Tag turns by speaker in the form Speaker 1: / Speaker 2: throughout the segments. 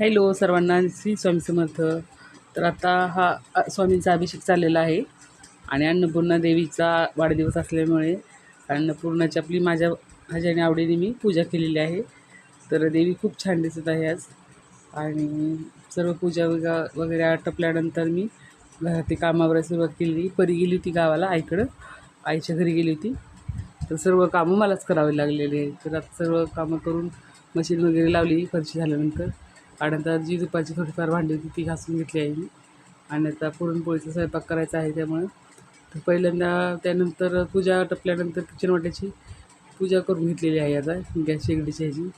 Speaker 1: Hello सर्वांना श्री स्वामी समर्थ. तर आता हा स्वामींचा अभिषेक चाललेला आहे आणि अन्नपूर्णा देवीचा वाढदिवस असल्यामुळे अन्नपूर्णाची आपली माझ्या माझ्याने आवडीने मी पूजा केलेली आहे. तर देवी खूप छान दिसत आहे आज आणि सर्व पूजा वग वगैरे आटपल्यानंतर मी घरातील कामावर सुरुवात केली. परी गेली होती गावाला आईकडं. आईच्या घरी गेली होती. तर सर्व कामं मलाच करावे लागलेले आहे तर आता सर्व कामं करून मशीन वगैरे लावली फरशी झाल्यानंतर. आणि आता जी दुपारची थोडीफार भांडी होती ती घासून घेतली आहे मी आणि आता पुरणपोळीचा स्वयंपाक करायचा आहे त्यामुळं. तर पहिल्यांदा त्यानंतर पूजा टपल्यानंतर किचन वाट्याची पूजा करून घेतलेली आहे आता गॅस शेगडीची ह्याची.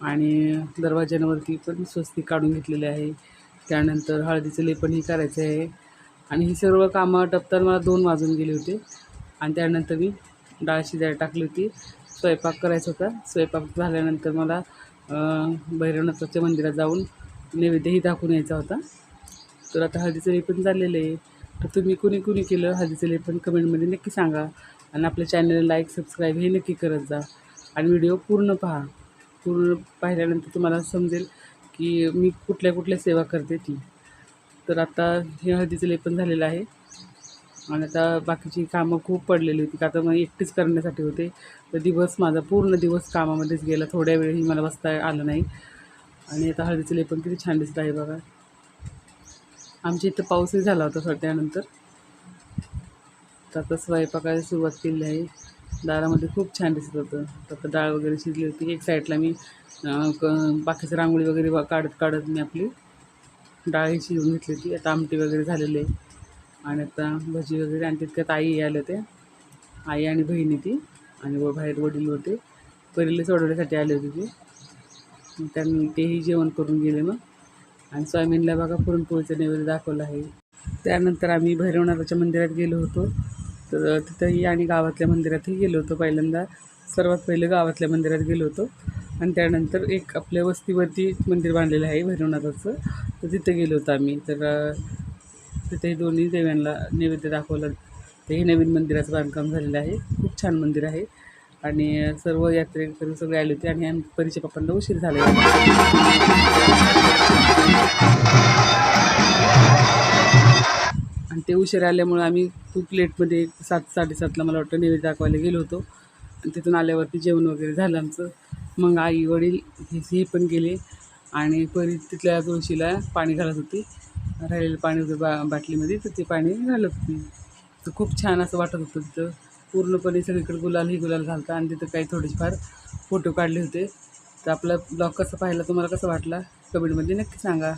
Speaker 1: आणि दरवाज्यांवरती पण स्वस्ती काढून घेतलेली आहे. त्यानंतर हळदीचं लेपणही करायचं आहे. आणि ही सर्व कामं टपताना मला दोन वाजून गेले होते. आणि त्यानंतर मी डाळ शिजायला टाकली होती. स्वयंपाक करायचा होता. स्वयंपाक झाल्यानंतर मला भैरवनाथाच्या मंदिरात जाऊन नैवेद्यही दाखवून यायचा होता. तर आता हळदीचं लेपन झालेलं आहे. तर तुम्ही कुणी कुणी केलं हळदीचं लेपन कमेंटमध्ये नक्की सांगा. आणि आपल्या चॅनलला लाईक सबस्क्राईब हे नक्की करत जा. आणि व्हिडिओ पूर्ण पहा. पूर्ण पाहिल्यानंतर तुम्हाला समजेल की मी कुठल्या कुठल्या सेवा करते ती. तर आता हे हळदीचं लेपन झालेलं आहे. आणि आता बाकीची कामं खूप पडलेली होती. का आता मग एकटीच करण्यासाठी होते. तर दिवस माझा पूर्ण दिवस कामामध्येच गेला. थोड्या वेळही मला बसता आलं नाही. आणि आता हळदीचं लेपण किती छान दिसत आहे बघा. आमच्या इथं पाऊसही झाला होता थोड्या त्यानंतर तर आता स्वयंपाकाला सुरुवात केली आहे. दारामध्ये खूप छान दिसत होतं. तर आता डाळ वगैरे शिजली होती. एक साईडला मी क बाकीचं रांगोळी वगैरे काढत काढत मी आपली डाळही शिजवून घेतली होती. आता आमटी वगैरे झालेली आहे. आणि आता भजी वगैरे आणि तितक्यात आई आल्या होत्या आई आणि बहिणी ती. आणि व बाहेर वडील होते. परीला सोडवण्यासाठी आले होते ते. त्यांनी तेही जेवण करून गेले मग. आणि स्वामींना बघा पुरणपोळीचं नैवेद्य दाखवलं आहे. त्यानंतर आम्ही भैरवनाथाच्या मंदिरात गेलो होतो. तर तिथंही आणि गावातल्या मंदिरातही गेलो होतो पहिल्यांदा. सर्वात पहिलं गावातल्या मंदिरात गेलो होतो. आणि त्यानंतर एक आपल्या वस्तीवरती मंदिर बांधलेलं आहे भैरवनाथाचं. तर तिथं गेलो होतो आम्ही. तर तिथे दोन्ही देव्यांना नैवेद्य दाखवलं. हे नवीन मंदिराचं बांधकाम झालेलं आहे. खूप छान मंदिर आहे. आणि सर्व यात्रेकरी सगळे आले होते आणि आम्ही पप्पांना उशीर झाला. आणि ते उशीर आल्यामुळं आम्ही खूप लेटमध्ये सात साडेसातला मला वाटतं नैवेद्य दाखवायला गेलो होतो. आणि तिथून आल्यावरती जेवण वगैरे झालं आमचं. मग आई वडील हे हे पण गेले. आणि परी तिथल्या तुळशीला पाणी घालत होती. राहिलेलं पाणी होतं बा बाटलीमध्ये तर ते पाणी घालत होती तर खूप छान असं वाटत होतं तिथं. पूर्णपणे सगळीकडे गुलाल ही गुलाल घालता आणि तिथं काही थोडेफार फोटो काढले होते. तर आपला ब्लॉग कसा पाहिला तुम्हाला कसं वाटला कमेंटमध्ये नक्की सांगा.